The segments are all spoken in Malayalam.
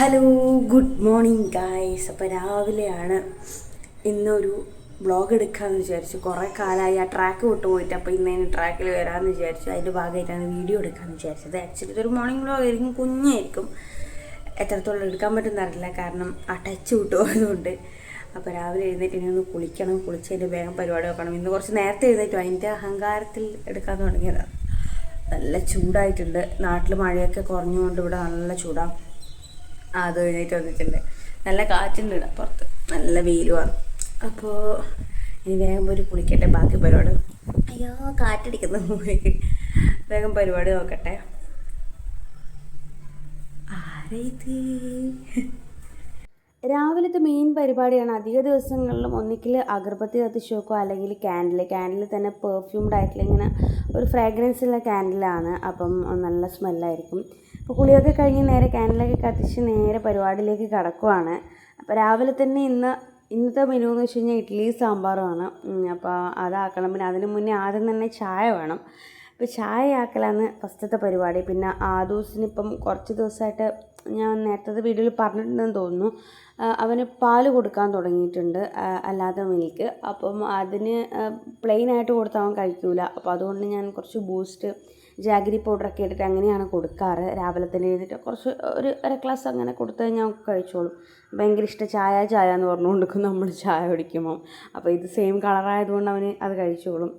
ഹലോ ഗുഡ് മോർണിംഗ് ഗായ്സ് അപ്പോൾ രാവിലെയാണ് ഇന്നൊരു ബ്ലോഗ് എടുക്കാമെന്ന് വിചാരിച്ചു. കുറേ കാലമായി ആ ട്രാക്ക് വിട്ട് പോയിട്ട് അപ്പോൾ ഇന്ന് അതിന് ട്രാക്കിൽ വരാമെന്ന് വിചാരിച്ചു. അതിന്റെ ഭാഗമായിട്ടാണ് വീഡിയോ എടുക്കാമെന്ന് വിചാരിച്ചത്. ആക്ച്വലി ഇതൊരു മോർണിംഗ് ബ്ലോഗ് ആയിരിക്കും. കുഞ്ഞായിരിക്കും. എത്രത്തോളം എടുക്കാൻ പറ്റുന്ന അറിയില്ല. കാരണം ആ ടച്ച് വിട്ട് പോയതുകൊണ്ട്. അപ്പോൾ രാവിലെ എഴുന്നേറ്റ് ഇനി ഒന്ന് കുളിക്കണം. കുളിച്ചതിന്റെ വേഗം പരിപാടി വെക്കണം. ഇന്ന് കുറച്ച് നേരത്തെ എഴുന്നേറ്റു. അതിന്റെ അഹങ്കാരത്തിൽ എടുക്കാൻ തുടങ്ങിയതാണ്. നല്ല ചൂടായിട്ടുണ്ട്. നാട്ടിൽ മഴയൊക്കെ കുറഞ്ഞുകൊണ്ട് ഇവിടെ നല്ല ചൂടാണ് അത് കഴിഞ്ഞിട്ട് വന്നിട്ടുണ്ട്. നല്ല കാറ്റുണ്ട് ഇവിടെ പുറത്ത്. നല്ല വെയിലുമാണ് അപ്പോൾ ഇനി വേഗം പോയി കുളിക്കട്ടെ ബാക്കി പരിപാടി. അയ്യോ കാറ്റടിക്കുന്നു. വേഗം പരിപാടി നോക്കട്ടെ. രാവിലത്തെ മെയിൻ പരിപാടിയാണ്. അധിക ദിവസങ്ങളിലും ഒന്നിക്കിൽ അഗർബത്തി കത്തിച്ച് വെക്കുക അല്ലെങ്കിൽ ക്യാൻഡിൽ ക്യാൻഡിൽ തന്നെ പെർഫ്യൂംഡ് ആയിട്ടുള്ള ഇങ്ങനെ ഒരു ഫ്രാഗ്രൻസ് ഉള്ള ക്യാൻഡിലാണ് അപ്പം നല്ല സ്മെല്ലായിരിക്കും അപ്പോൾ കുളിയൊക്കെ കഴിഞ്ഞ് നേരെ ക്യാൻഡിലൊക്കെ കത്തിച്ച് നേരെ പരിപാടിയിലേക്ക് കടക്കുവാണ്. അപ്പോൾ രാവിലെ തന്നെ ഇന്ന് ഇന്നത്തെ മെനു എന്ന് വെച്ച് കഴിഞ്ഞാൽ ഇഡ്ഡലി സാമ്പാറുമാണ്. അപ്പോൾ അതാക്കണം. പിന്നെ അതിന് മുന്നേ ആദ്യം തന്നെ ചായ വേണം. ഇപ്പോൾ ചായ ആക്കലാണ് ഫസ്റ്റത്തെ പരിപാടി. പിന്നെ ആദൂസിന് ഇപ്പം കുറച്ച് ദിവസമായിട്ട് ഞാൻ നേരത്തെ വീഡിയോയിൽ പറഞ്ഞിട്ടുണ്ടെന്ന് തോന്നുന്നു. അവന് പാൽ കൊടുക്കാൻ തുടങ്ങിയിട്ടുണ്ട് അല്ലാതെ മിൽക്ക് അപ്പം അതിന് പ്ലെയിൻ ആയിട്ട് കൊടുത്താൽ അവൻ കഴിക്കൂല. അപ്പോൾ അതുകൊണ്ട് ഞാൻ കുറച്ച് ബൂസ്റ്റ് ജാഗരി പൗഡറൊക്കെ ഇട്ടിട്ട് അങ്ങനെയാണ് കൊടുക്കാറ്. രാവിലെ തന്നെ എഴുതിയിട്ട് കുറച്ച് ഒരു അര ഗ്ലാസ് അങ്ങനെ കൊടുത്തു കഴിഞ്ഞാൽ കഴിച്ചോളും. ഭയങ്കര ഇഷ്ടം ചായ ചായ എന്ന് പറഞ്ഞുകൊണ്ട് നമ്മൾ ചായ കുടിക്കുമ്പം. അപ്പോൾ ഇത് സെയിം കളറായതുകൊണ്ട് അവന് അത് കഴിച്ചോളും.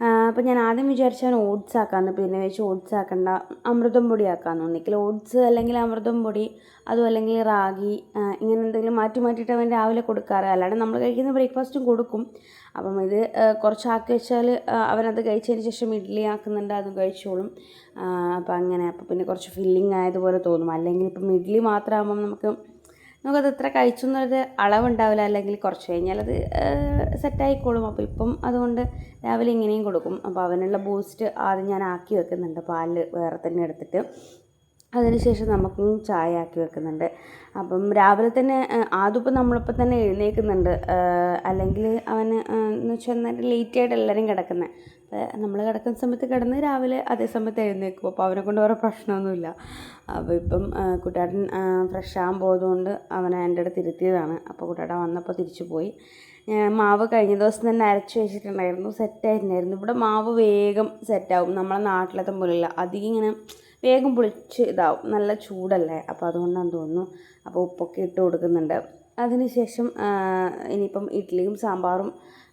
അപ്പോൾ ഞാൻ ആദ്യം വിചാരിച്ചാൽ ഓട്സ് ആക്കാമെന്ന് പിന്നെ വെച്ച് ഓട്സ് ആക്കണ്ട അമൃതം പൊടി ആക്കാമെന്ന് ഒന്നിക്കൽ ഓട്സ് അല്ലെങ്കിൽ അമൃതം പൊടി അതും അല്ലെങ്കിൽ റാഗി ഇങ്ങനെ എന്തെങ്കിലും മാറ്റി മാറ്റിയിട്ട് അവൻ രാവിലെ കൊടുക്കാറ്. അല്ലാണ്ട് നമ്മൾ കഴിക്കുന്ന ബ്രേക്ക്ഫാസ്റ്റും കൊടുക്കും. അപ്പം ഇത് കുറച്ചാക്കി വെച്ചാൽ അവനത് കഴിച്ചതിന് ശേഷം ഇഡ്ഡലി ആക്കുന്നുണ്ട് അതും കഴിച്ചോളും. അപ്പം അങ്ങനെ അപ്പം പിന്നെ കുറച്ച് ഫില്ലിംഗ് ആയതുപോലെ തോന്നും. അല്ലെങ്കിൽ ഇപ്പം ഇഡ്ഡലി മാത്രമാകുമ്പം നമുക്ക് നമുക്കത് എത്ര കഴിച്ചു എന്നൊരു അളവുണ്ടാവില്ല. അല്ലെങ്കിൽ കുറച്ച് കഴിഞ്ഞാൽ അത് സെറ്റായിക്കോളും അപ്പോൾ ഇപ്പം അതുകൊണ്ട് രാവിലെ ഇങ്ങനെയും കൊടുക്കും. അപ്പോൾ അവനുള്ള ബൂസ്റ്റ് ആദ്യം ഞാൻ ആക്കി വെക്കുന്നുണ്ട്. പാൽ വേറെ തന്നെ എടുത്തിട്ട്. അതിനുശേഷം നമുക്കും ചായ ആക്കി വെക്കുന്നുണ്ട്. അപ്പം രാവിലെ തന്നെ ആദ്യം നമ്മളിപ്പോൾ തന്നെ എഴുന്നേൽക്കുന്നുണ്ട്. അല്ലെങ്കിൽ അവന് എന്ന് വെച്ചാൽ ലേറ്റായിട്ട് എല്ലാവരും കിടക്കുന്നത് നമ്മൾ കിടക്കുന്ന സമയത്ത് കിടന്ന് രാവിലെ അതേ സമയത്ത് എഴുന്നേക്കും അപ്പോൾ അവനെ കൊണ്ട് വേറെ പ്രശ്നമൊന്നുമില്ല. അപ്പോൾ ഇപ്പം കുട്ടിയാട്ടൻ ഫ്രഷ് ആകാൻ പോയതുകൊണ്ട് അവനെ എന്റെ അടുത്ത് ഇരുത്തിയതാണ്. അപ്പോൾ കുട്ടിയാട്ടൻ വന്നപ്പോൾ തിരിച്ചു പോയി. ഞാൻ മാവ് കഴിഞ്ഞ ദിവസം തന്നെ അരച്ച് വെച്ചിട്ടുണ്ടായിരുന്നു. സെറ്റായിട്ടുണ്ടായിരുന്നു ഇവിടെ മാവ് വേഗം സെറ്റാവും നമ്മളെ നാട്ടിലത്തെ പോലെയല്ല. അധികം ഇങ്ങനെ വേഗം പൊളിച്ച് ഇതാവും. നല്ല ചൂടല്ലേ? അപ്പോൾ അതുകൊണ്ടാണ് തോന്നുന്നു. അപ്പോൾ ഉപ്പൊക്കെ ഇട്ട് കൊടുക്കുന്നുണ്ട്. അതിനുശേഷം ഇനിയിപ്പം ഇഡ്ഡലിയും സാമ്പാറും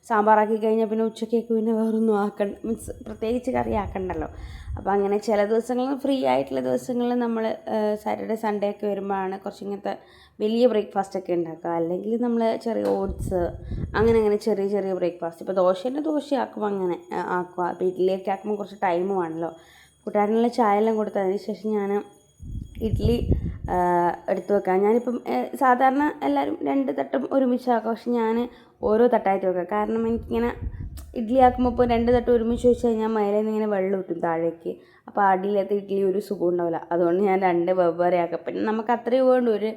സാമ്പാറാക്കി കഴിഞ്ഞാൽ പിന്നെ ഉച്ചക്കേക്ക് പിന്നെ വേറൊന്നും ആക്കണ്ട മീൻസ് പ്രത്യേകിച്ച് കറി ആക്കണ്ടല്ലോ അപ്പോൾ അങ്ങനെ ചില ദിവസങ്ങളിൽ ഫ്രീ ആയിട്ടുള്ള ദിവസങ്ങളിൽ നമ്മൾ സാറ്റർഡേ സൺഡേ ഒക്കെ വരുമ്പോഴാണ് കുറച്ച് ഇങ്ങനത്തെ വലിയ ബ്രേക്ക്ഫാസ്റ്റ് ഒക്കെ ഉണ്ടാക്കുക. അല്ലെങ്കിൽ നമ്മൾ ചെറിയ ഓട്സ് അങ്ങനെ അങ്ങനെ ചെറിയ ചെറിയ ബ്രേക്ക്ഫാസ്റ്റ്. ഇപ്പോൾ ദോശേന്റെ ദോശയാക്കും അങ്ങനെ ആക്കുക. അപ്പോൾ ഇഡ്ഡലിയൊക്കെ ആക്കുമ്പോൾ കുറച്ച് ടൈം വേണമല്ലോ കൂട്ടുകാരനുള്ള ചായ എല്ലാം കൊടുത്തതിന് ശേഷം ഞാൻ ഇഡ്ഡലി എടുത്തു വെക്കാം ഞാനിപ്പം സാധാരണ എല്ലാവരും രണ്ട് തട്ടും ഒരുമിച്ചാക്കാം. പക്ഷെ ഞാൻ ഓരോ തട്ടായിട്ട് വെക്കുക. കാരണം എനിക്കിങ്ങനെ ഇഡ്ഡലി ആക്കുമ്പോൾ ഇപ്പോൾ രണ്ട് തട്ട് ഒരുമിച്ച് വെച്ച് കഴിഞ്ഞാൽ മേലെ നിന്ന് ഇങ്ങനെ വെള്ളം കിട്ടും താഴേക്ക്. അപ്പോൾ അടിയിലത്തെ ഇഡ്ഡലി ഒരു സുഖം ഉണ്ടാവില്ല. അതുകൊണ്ട് ഞാൻ രണ്ട് വെവ്വേറെ ആക്കുക പിന്നെ നമുക്ക് അത്രയും വേണ്ട ഒരു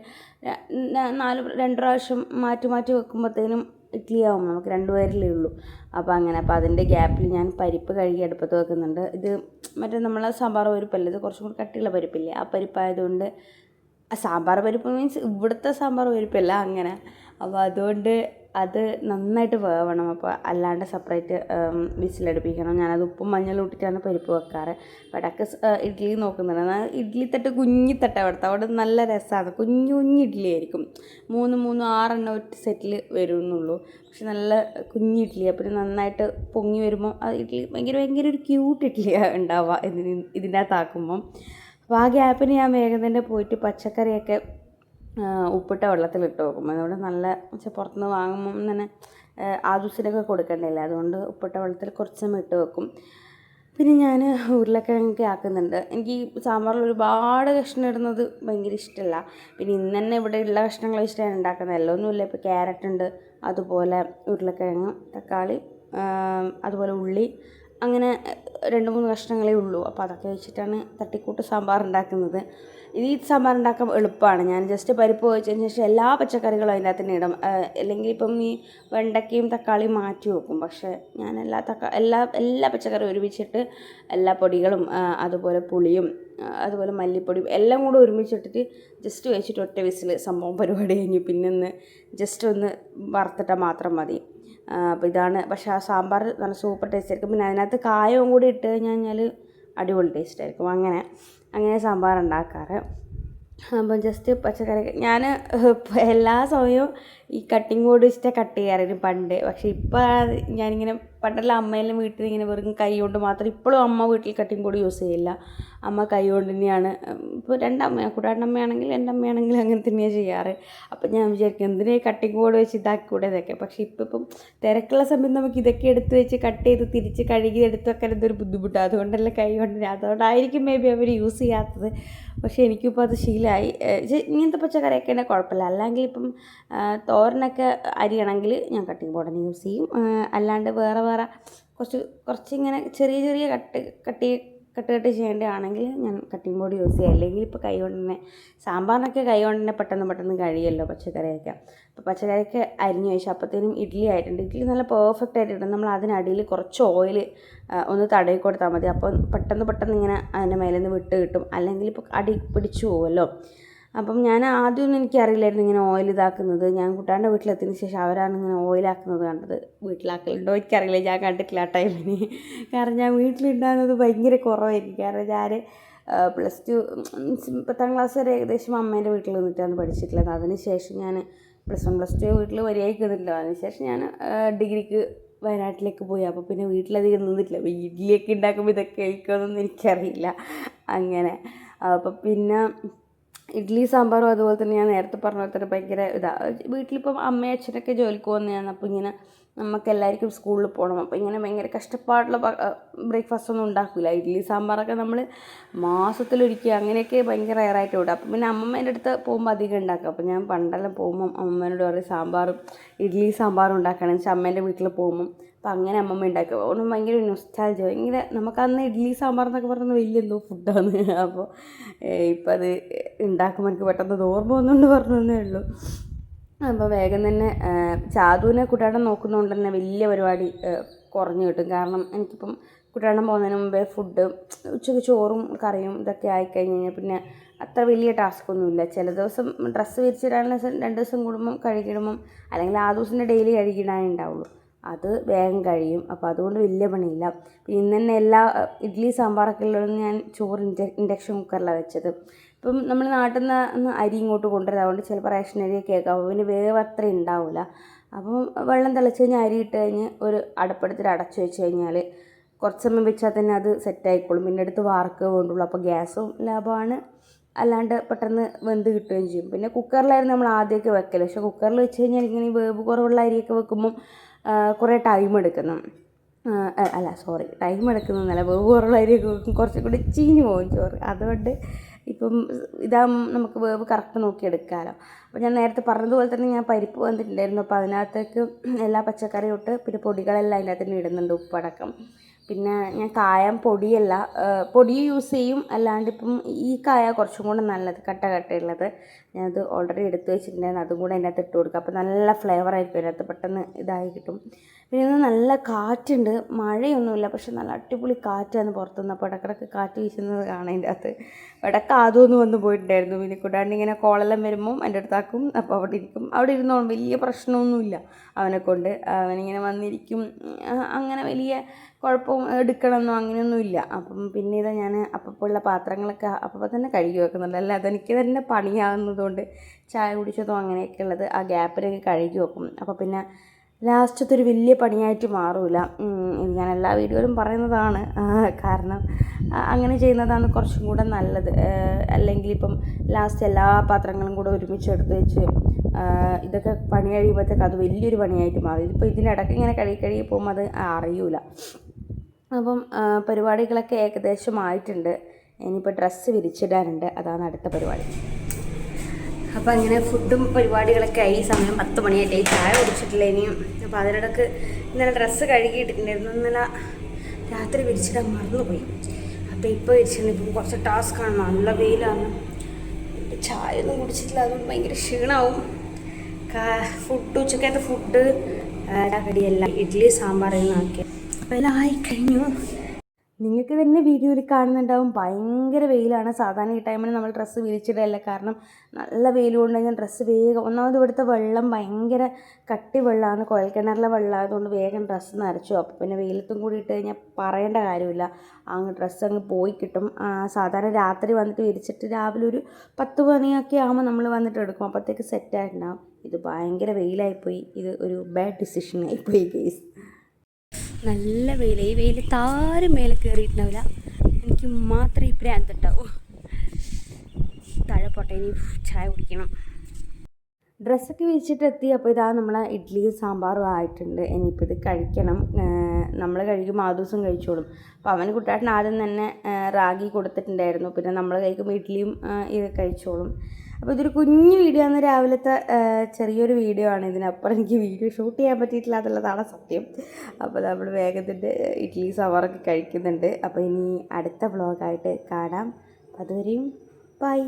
നാല് രണ്ട് പ്രാവശ്യം മാറ്റി മാറ്റി വെക്കുമ്പോഴത്തേനും ഇഡ്ഡലി ആവും. നമുക്ക് രണ്ട് പേരിലേ ഉള്ളൂ. അപ്പോൾ അങ്ങനെ അപ്പോൾ അതിന്റെ ഗ്യാപ്പിൽ ഞാൻ പരിപ്പ് കഴുകി അടുപ്പത്ത് വെക്കുന്നുണ്ട്. ഇത് മറ്റേ നമ്മളെ സാമ്പാർ പരിപ്പല്ല? ഇത് കുറച്ചും കൂടി കട്ടിയുള്ള പരിപ്പില്ലേ? ആ പരിപ്പായതുകൊണ്ട് സാമ്പാർ പരിപ്പ് മീൻസ് ഇവിടുത്തെ സാമ്പാർ പരിപ്പല്ല അങ്ങനെ. അപ്പോൾ അതുകൊണ്ട് അത് നന്നായിട്ട് വേവണം. അപ്പോൾ അല്ലാണ്ട് സെപ്പറേറ്റ് വിസിലടുപ്പിക്കണം. ഞാനത് ഉപ്പും മഞ്ഞളും ഇട്ടിട്ടാണ് പരിപ്പ് വെക്കാറ്. ഇടയ്ക്ക് ഇഡ്ഡലി നോക്കുന്നുണ്ട്. ഇഡ്ഡലി തട്ട് കുഞ്ഞി തട്ട അവിടുത്തെ. അവിടെ നല്ല രസമാണ്. കുഞ്ഞു കുഞ്ഞു ഇഡ്ഡലി ആയിരിക്കും. മൂന്ന് മൂന്ന് ആറെണ്ണം ഒറ്റ സെറ്റിൽ വരുന്നുള്ളൂ. പക്ഷെ നല്ല കുഞ്ഞു ഇഡ്ഡലി അപ്പം നന്നായിട്ട് പൊങ്ങി വരുമ്പോൾ ഇഡ്ഡലി ഭയങ്കര ഭയങ്കര ഒരു ക്യൂട്ട് ഇഡ്ഡലിയാണ് ഉണ്ടാവുക. ഇതിന് ഇതിന്റെ അകത്താക്കുമ്പം അപ്പോൾ ആ ഗ്യാപ്പിന് ഞാൻ വേഗം തന്നെ പോയിട്ട് പച്ചക്കറിയൊക്കെ ഉപ്പിട്ട വെള്ളത്തിലിട്ട് വെക്കും. അതുകൊണ്ട് നല്ല വെച്ചാൽ പുറത്തുനിന്ന് വാങ്ങുമ്പം തന്നെ ആദൂസിനൊക്കെ കൊടുക്കണ്ടില്ല? അതുകൊണ്ട് ഉപ്പിട്ട വെള്ളത്തിൽ കുറച്ച് സമയം ഇട്ട് വെക്കും. പിന്നെ ഞാൻ ഉരുളക്കിഴങ്ങൊക്കെ ആക്കുന്നുണ്ട്. എനിക്ക് ഈ സാമ്പാറിൽ ഒരുപാട് കഷ്ണം ഇടുന്നത് ഭയങ്കര ഇഷ്ടമല്ല പിന്നെ ഇന്ന് തന്നെ ഇവിടെ ഉള്ള കഷ്ണങ്ങൾ വെച്ചിട്ടാണ് ഉണ്ടാക്കുന്നത്. എല്ലാം ഒന്നുമില്ല ഇപ്പോൾ ക്യാരറ്റ് ഉണ്ട് അതുപോലെ ഉരുളക്കിഴങ്ങ് തക്കാളി അതുപോലെ ഉള്ളി. അങ്ങനെ രണ്ട് മൂന്ന് കഷ്ണങ്ങളേ ഉള്ളൂ. അപ്പോൾ അതൊക്കെ വെച്ചിട്ടാണ് തട്ടിക്കൂട്ട് സാമ്പാർ ഉണ്ടാക്കുന്നത്. ഈ സാമ്പാർ ഉണ്ടാക്കാൻ എളുപ്പമാണ്. ഞാൻ ജസ്റ്റ് പരിപ്പ് വെച്ചതിന് ശേഷം എല്ലാ പച്ചക്കറികളും അതിന്റെ തന്നെ ഇടും. അല്ലെങ്കിൽ ഇപ്പം ഈ വെണ്ടയ്ക്കയും തക്കാളിയും മാറ്റി വെക്കും. പക്ഷേ ഞാൻ എല്ലാ തക്കാ എല്ലാ എല്ലാ പച്ചക്കറിയും ഒരുമിച്ചിട്ട് എല്ലാ പൊടികളും അതുപോലെ പുളിയും അതുപോലെ മല്ലിപ്പൊടിയും എല്ലാം കൂടെ ഒരുമിച്ചിട്ടിട്ട് ജസ്റ്റ് വെച്ചിട്ട് ഒറ്റ വിസിൽ സംഭവം പരിപാടി കഴിഞ്ഞു. പിന്നെ ഒന്ന് ജസ്റ്റ് ഒന്ന് വറുത്തിട്ടാൽ മാത്രം മതി. അപ്പോൾ ഇതാണ്. പക്ഷേ ആ സാമ്പാർ നല്ല സൂപ്പർ ടേസ്റ്റ് ആയിരിക്കും. പിന്നെ അതിനകത്ത് കായവും കൂടി ഇട്ട് കഴിഞ്ഞ് കഴിഞ്ഞാൽ അടിപൊളി ടേസ്റ്റ് ആയിരിക്കും. അങ്ങനെ അങ്ങനെ സാമ്പാർ ഉണ്ടാക്കാറ് അപ്പം ജസ്റ്റ് പച്ചക്കറി ഞാൻ എല്ലാ സമയവും ഈ കട്ടിങ് ബോർഡ് വെച്ചിട്ട് കട്ട് ചെയ്യാറായിരുന്നു പണ്ട്. പക്ഷേ ഇപ്പോൾ ഞാനിങ്ങനെ പണ്ടെല്ലാം അമ്മയെല്ലാം വീട്ടിൽ ഇങ്ങനെ വെറും കൈ കൊണ്ട് മാത്രം ഇപ്പോഴും അമ്മ വീട്ടിൽ കട്ടിങ് ബോർഡ് യൂസ് ചെയ്യില്ല. അമ്മ കൈ കൊണ്ട് തന്നെയാണ്. ഇപ്പോൾ രണ്ടമ്മ കൂടാണ്ട് അമ്മയാണെങ്കിലും എന്റെ അമ്മയാണെങ്കിലും അങ്ങനെ തന്നെയാണ് ചെയ്യാറ്. അപ്പം ഞാൻ വിചാരിക്കും എന്തിനാ കട്ടിങ് ബോർഡ് വെച്ച് ഇതാക്കിക്കൂടെ ഇതൊക്കെ? പക്ഷേ ഇപ്പം ഇപ്പം തിരക്കുള്ള സമയത്ത് നമുക്ക് ഇതൊക്കെ എടുത്ത് വെച്ച് കട്ട് ചെയ്ത് തിരിച്ച് കഴുകി എടുത്ത് വെക്കാൻ എന്തൊരു ബുദ്ധിമുട്ടാണ് അതുകൊണ്ടല്ല കൈ കൊണ്ട് അതുകൊണ്ടായിരിക്കും മേ ബി അവർ യൂസ് ചെയ്യാത്തത്. പക്ഷേ എനിക്കിപ്പോൾ അത് ശീലമായി ഇങ്ങനത്തെ പച്ചക്കറിയൊക്കെ തന്നെ കുഴപ്പമില്ല. അല്ലെങ്കിൽ ഇപ്പം തോരനൊക്കെ അരിയണമെങ്കിൽ ഞാൻ കട്ടിങ് ബോർഡ് തന്നെ യൂസ് ചെയ്യും. അല്ലാണ്ട് വേറെ വേറെ കുറച്ച് കുറച്ചിങ്ങനെ ചെറിയ ചെറിയ കട്ട് കട്ടി കട്ട് കട്ട് ചെയ്യേണ്ടതാണെങ്കിൽ ഞാൻ കട്ടിങ് ബോർഡ് യൂസ് ചെയ്യാം. അല്ലെങ്കിൽ ഇപ്പോൾ കൈ കൊണ്ട് തന്നെ സാമ്പാറിനൊക്കെ കൈ കൊണ്ട് തന്നെ പെട്ടെന്ന് പെട്ടെന്ന് കഴിയുമല്ലോ പച്ചക്കറിയൊക്കെ. അപ്പോൾ പച്ചക്കറിയൊക്കെ അരിഞ്ഞു വെച്ചാൽ അപ്പോഴത്തേനും ഇഡ്ഡലി ആയിട്ടുണ്ട്. ഇഡ്ഡലി നല്ല പെർഫെക്റ്റ് ആയിട്ടുണ്ട് നമ്മൾ അതിനടിയിൽ കുറച്ച് ഓയിൽ ഒന്ന് തടവി കൊടുത്താൽ മതി. അപ്പോൾ പെട്ടെന്ന് പെട്ടെന്ന് ഇങ്ങനെ അതിന്റെ മേലെ നിന്ന് വിട്ട് കിട്ടും. അല്ലെങ്കിൽ ഇപ്പോൾ അടി പിടിച്ചു പോകുമല്ലോ അപ്പം ഞാൻ ആദ്യമൊന്നും എനിക്കറിയില്ലായിരുന്നു ഇങ്ങനെ ഓയിൽ ഇതാക്കുന്നത്. ഞാൻ കുട്ടാന്റെ വീട്ടിലെത്തിയതിന് ശേഷം അവരാണ് ഇങ്ങനെ ഓയിലാക്കുന്നത് കണ്ടത്. വീട്ടിലാക്കലുണ്ടോ എനിക്കറിയില്ല ഞാൻ കണ്ടിട്ടില്ല ആ ടൈമിന് കാരണം ഞാൻ വീട്ടിലുണ്ടാകുന്നത് ഭയങ്കര കുറവായിരിക്കും. കാരണം ഞാൻ പ്ലസ് ടു പത്താം ക്ലാസ് വരെ ഏകദേശം അമ്മേന്റെ വീട്ടിൽ നിന്നിട്ടാണ് പഠിച്ചിട്ടുള്ളത്. അതിന് ശേഷം ഞാൻ പ്ലസ് വൺ പ്ലസ് ടു വീട്ടിൽ വരികയായി നിന്നിട്ടില്ല. അതിന് ശേഷം ഞാൻ ഡിഗ്രിക്ക് വയനാട്ടിലേക്ക് പോയി. അപ്പോൾ പിന്നെ വീട്ടിലധികം നിന്നിട്ടില്ല. ഇഡ്ഡലിയൊക്കെ ഉണ്ടാക്കുമ്പോൾ ഇതൊക്കെ കഴിക്കുമെന്നൊന്നും എനിക്കറിയില്ല. അങ്ങനെ. അപ്പോൾ പിന്നെ ഇഡ്ഡലി സാമ്പാറും അതുപോലെ തന്നെ ഞാൻ നേരത്തെ പറഞ്ഞ പോലെ തന്നെ ഭയങ്കര ഇതാണ് വീട്ടിലിപ്പം അമ്മയും അച്ഛനൊക്കെ ജോലിക്ക് പോകുന്നതാണ്. അപ്പോൾ ഇങ്ങനെ നമുക്ക് എല്ലാവർക്കും സ്കൂളിൽ പോകണം. അപ്പോൾ ഇങ്ങനെ ഭയങ്കര കഷ്ടപ്പാടുള്ള ബ്രേക്ക്ഫാസ്റ്റ് ഒന്നും ഉണ്ടാക്കില്ല ഇഡ്ഡലി സാമ്പാറൊക്കെ നമ്മൾ മാസത്തിലൊരിക്കുക അങ്ങനെയൊക്കെ ഭയങ്കര റയറായിട്ട് വിടും. അപ്പം പിന്നെ അമ്മമ്മേന്റെ അടുത്ത് പോകുമ്പോൾ അധികം ഉണ്ടാക്കും. അപ്പോൾ ഞാൻ പണ്ടെല്ലാം പോകുമ്പം അമ്മമ്മേനോട് പറയും സാമ്പാറും ഇഡ്ഡലി സാമ്പാറും ഉണ്ടാക്കണം. വെച്ചാൽ അമ്മേന്റെ വീട്ടിൽ പോകുമ്പം അപ്പോൾ അങ്ങനെ അമ്മമ്മ ഉണ്ടാക്കി. അതുകൊണ്ട് ഭയങ്കര നൊസ്റ്റാൾജി ഭയങ്കര നമുക്കന്ന് ഇഡ്ഡലി സാമ്പാർ എന്നൊക്കെ പറയുന്നത് വലിയ എന്തോ ഫുഡാണ് അപ്പോൾ ഇപ്പം അത് ഉണ്ടാക്കുമ്പോൾ എനിക്ക് പെട്ടെന്ന് ഓർമ്മ വന്നുകൊണ്ട് പറഞ്ഞതേ ഉള്ളൂ. അപ്പോൾ വേഗം തന്നെ ചാതുവിനെ കുട്ടാടം നോക്കുന്നതുകൊണ്ട് തന്നെ വലിയ പരിപാടി കുറഞ്ഞു കിട്ടും. കാരണം എനിക്കിപ്പം കുട്ടാടം പോകുന്നതിന് മുമ്പേ ഫുഡ് ഉച്ചയ്ക്ക് ചോറും കറിയും ഇതൊക്കെ ആയിക്കഴിഞ്ഞ് കഴിഞ്ഞാൽ പിന്നെ അത്ര വലിയ ടാസ്ക് ഒന്നുമില്ല ചില ദിവസം ഡ്രസ്സ് വിരിച്ചിടാനുള്ള രണ്ട് ദിവസം കൂടുമ്പം കഴുകിയിടുമ്പം അല്ലെങ്കിൽ ആ ദിവസം ഡെയിലി കഴുകിയിടാനേ ഉണ്ടാവുള്ളൂ. അത് വേഗം കഴിയും. അപ്പോൾ അതുകൊണ്ട് വലിയ പണിയില്ല. പിന്നെ തന്നെ എല്ലാ ഇഡ്ഡലി സാമ്പാറൊക്കെ ഉള്ളത് ഞാൻ ചോറ് ഇൻഡക്ഷൻ കുക്കറിലാണ് വെച്ചത്. ഇപ്പം നമ്മൾ നാട്ടിൽ നിന്ന് അരി ഇങ്ങോട്ട് കൊണ്ടുവരുന്നത്. അതുകൊണ്ട് ചിലപ്പോൾ റേഷൻ അരിയൊക്കെ ആക്കാം അപ്പോൾ പിന്നെ വേവ് അത്ര ഉണ്ടാവില്ല അപ്പം വെള്ളം തിളച്ച് കഴിഞ്ഞാൽ അരി ഇട്ട് കഴിഞ്ഞ് ഒരു അടപ്പടത്തിൽ അടച്ചു വെച്ച് കഴിഞ്ഞാൽ കുറച്ച് സമയം വെച്ചാൽ തന്നെ അത് സെറ്റായിക്കോളും പിന്നെ എടുത്ത് വാർക്ക് വേണ്ടുള്ളൂ. അപ്പോൾ ഗ്യാസും ലാഭമാണ്. അല്ലാണ്ട് പെട്ടെന്ന് വെന്ത് കിട്ടുകയും ചെയ്യും. പിന്നെ കുക്കറിലായിരുന്നു നമ്മൾ ആദ്യമൊക്കെ വെക്കൽ പക്ഷേ കുക്കറിൽ വെച്ച് കഴിഞ്ഞാൽ ഇങ്ങനെ വേവ് കുറവുള്ള അരിയൊക്കെ വെക്കുമ്പം കുറേ ടൈം എടുക്കുന്നു. അല്ല സോറി ടൈം എടുക്കുന്നതല്ല വേവ് കുറവുള്ള അരിയൊക്കെ വെക്കും കുറച്ചും കൂടി ചീഞ്ഞ് പോകും ചോറ് അതുകൊണ്ട് ഇപ്പം ഇതാ നമുക്ക് വേവ് കറക്റ്റ് നോക്കി എടുക്കാമല്ലോ അപ്പോൾ ഞാൻ നേരത്തെ പറഞ്ഞതുപോലെ തന്നെ ഞാൻ പരിപ്പ് വന്നിട്ടുണ്ടായിരുന്നു. അപ്പോൾ അതിനകത്തേക്ക് എല്ലാ പച്ചക്കറിയും ഇട്ട് പിന്നെ പൊടികളെല്ലാം അതിനകത്ത് ഇടുന്നുണ്ട് ഉപ്പടക്കം. പിന്നെ ഞാൻ കായം പൊടിയല്ല പൊടി യൂസ് ചെയ്യും. അല്ലാണ്ട് ഇപ്പം ഈ കായ കുറച്ചും കൂടെ നല്ലത് കട്ട കട്ടയുള്ളത് ഞാനത് ഓൾറെഡി എടുത്തു വെച്ചിട്ടുണ്ടായിരുന്നു. അതും കൂടെ അതിനകത്ത് ഇട്ട് കൊടുക്കുക അപ്പോൾ നല്ല ഫ്ലേവർ ആയിരിക്കും അതിനകത്ത് പെട്ടെന്ന് ഇതായി കിട്ടും. പിന്നെ ഇന്ന് നല്ല കാറ്റുണ്ട്. മഴയൊന്നുമില്ല പക്ഷെ നല്ല അടിപൊളി കാറ്റാണ് പുറത്തുനിന്ന്. അപ്പോൾ ഇടക്കിടക്ക് കാറ്റ് വീശുന്നത് കാണാം അതിന്റെ അകത്ത്. ഇടയ്ക്ക് ആദ്യം ഒന്ന് വന്ന് പോയിട്ടുണ്ടായിരുന്നു. പിന്നെ കൂടാണ്ട് ഇങ്ങനെ കോളെല്ലാം വരുമ്പം എന്റെ അടുത്താക്കും അപ്പോൾ അവിടെ ഇരിക്കും. അവിടെ ഇരുന്നോളും. വലിയ പ്രശ്നമൊന്നുമില്ല അവനെ കൊണ്ട് അവനിങ്ങനെ വന്നിരിക്കും. അങ്ങനെ വലിയ കുഴപ്പം എടുക്കണമെന്നോ അങ്ങനെയൊന്നും ഇല്ല. അപ്പം പിന്നീട് ഞാൻ ഉള്ള പാത്രങ്ങളൊക്കെ അപ്പോൾ തന്നെ കഴുകി വെക്കുന്നുണ്ട്. അല്ല അതെനിക്ക് തന്നെ പണിയാവുന്നതുകൊണ്ട് ചായ കുടിച്ചതോ അങ്ങനെയൊക്കെ ഉള്ളത് ആ ഗ്യാപ്പിലൊക്കെ കഴുകി വെക്കും. അപ്പോൾ പിന്നെ ലാസ്റ്റത്തെ ഒരു വലിയ പണിയായിട്ട് മാറില്ല ഞാൻ എല്ലാ വീഡിയോയിലും പറയുന്നതാണ്. കാരണം അങ്ങനെ ചെയ്യുന്നതാണ് കുറച്ചും കൂടെ നല്ലത്. അല്ലെങ്കിൽ ഇപ്പം ലാസ്റ്റ് എല്ലാ പാത്രങ്ങളും കൂടെ ഒരുമിച്ച് എടുത്ത് വെച്ച് ഇതൊക്കെ പണി കഴിയുമ്പോഴത്തേക്ക് അത് വലിയൊരു പണിയായിട്ട് മാറും. ഇതിപ്പോൾ ഇതിനിടയ്ക്ക് ഇങ്ങനെ കഴുകി കഴുകി പോകുമ്പോൾ അത് അറിയൂല. അപ്പം പരിപാടികളൊക്കെ ഏകദേശം ആയിട്ടുണ്ട് ഇനിയിപ്പോൾ ഡ്രസ്സ് വിരിച്ചിടാനുണ്ട്. അതാണ് അടുത്ത പരിപാടി. അപ്പോൾ അങ്ങനെ ഫുഡും പരിപാടികളൊക്കെ ആയി. സമയം പത്ത് മണിയായിട്ട് ചായ കുടിച്ചിട്ടില്ല ഇനിയും. അപ്പോൾ അതിനിടക്ക് ഇന്നലെ ഡ്രസ്സ് കഴുകിയിട്ടിട്ടുണ്ടായിരുന്നു. ഇന്നലെ രാത്രി വിരിച്ചിടാൻ മറന്നുപോയി. അപ്പോൾ ഇപ്പോൾ വിരിച്ചിട്ടുണ്ട്. ഇപ്പം കുറച്ച് ടാസ്ക്കാണ് നല്ല വെയിലാണ്. ചായ ഒന്നും കുടിച്ചിട്ടില്ല. അതുകൊണ്ട് ഭയങ്കര ക്ഷീണമാവും ഫുഡ് ഉച്ചക്കത്തെ ഫുഡ് കടിയെല്ലാം ഇഡ്ഡലി സാമ്പാർ എന്നാക്കി. എല്ലാം കഴിഞ്ഞു. നിങ്ങൾക്ക് തന്നെ വീഡിയോയിൽ കാണുന്നുണ്ടാവും ഭയങ്കര വെയിലാണ്. സാധാരണ ഈ ടൈമിൽ നമ്മൾ ഡ്രസ്സ് വിരിച്ചിടല്ല കാരണം നല്ല വെയിൽ കൊണ്ട് ഞാൻ ഡ്രസ്സ് വേഗം ഒന്നാമത് ഇവിടുത്തെ വെള്ളം ഭയങ്കര കട്ടി വെള്ളമാണ്. കുഴൽക്കിണറിലെ വെള്ളമായതുകൊണ്ട് വേഗം ഡ്രസ്സ് നരച്ചു അപ്പോൾ പിന്നെ വെയിലത്തും കൂടി ഇട്ട് കഴിഞ്ഞാൽ പറയേണ്ട കാര്യമില്ല. അങ്ങ് ഡ്രസ്സ് അങ്ങ് പോയി കിട്ടും. സാധാരണ രാത്രി വന്നിട്ട് വിരിച്ചിട്ട് രാവിലെ ഒരു പത്ത് മണിയൊക്കെ ആകുമ്പോൾ നമ്മൾ വന്നിട്ട് എടുക്കും. അപ്പോഴത്തേക്ക് സെറ്റായിട്ടുണ്ടാവും ഇത് ഭയങ്കര വെയിലായിപ്പോയി. ഇത് ഒരു ബാഡ് ഡിസിഷൻ ആയിപ്പോയി ഗേസ് നല്ല വെയിൽ ഈ വെയിൽ താരം മേലെ കയറിയിട്ടുണ്ടാവില്ല എനിക്ക് മാത്രമേ ഈ പ്രാന്തുണ്ടാവൂ താഴെ പോട്ടെ ഇനി ചായ കുടിക്കണം. ഡ്രസ്സൊക്കെ വിരിച്ചിട്ട് എത്തി അപ്പോൾ ഇതാ നമ്മളെ ഇഡ്ഡലിയും സാമ്പാറും ആയിട്ടുണ്ട്. ഇനിയിപ്പോൾ ഇത് കഴിക്കണം. നമ്മൾ കഴിക്കുമ്പോൾ ആ ദിവസം കഴിച്ചോളും. അപ്പോൾ അവന് കുട്ടാട്ടിന് ആദ്യം തന്നെ റാഗി കൊടുത്തിട്ടുണ്ടായിരുന്നു. പിന്നെ നമ്മൾ കഴിക്കുമ്പോൾ ഇഡ്ഡലിയും ഇത് കഴിച്ചോളും. അപ്പോൾ ഇതൊരു കുഞ്ഞു വീഡിയോ ആണ്. രാവിലത്തെ ചെറിയൊരു വീഡിയോ ആണ്. ഇതിനപ്പുറം എനിക്ക് വീഡിയോ ഷൂട്ട് ചെയ്യാൻ പറ്റിയിട്ടില്ല എന്നുള്ളതാണ് സത്യം. അപ്പോൾ നമ്മൾ വേഗത്തിന്റെ ഇഡ്ഡലി സവറൊക്കെ കഴിക്കുന്നുണ്ട്. അപ്പോൾ ഇനി അടുത്ത വ്ളോഗായിട്ട് കാണാം. അതുവരെയും ബൈ.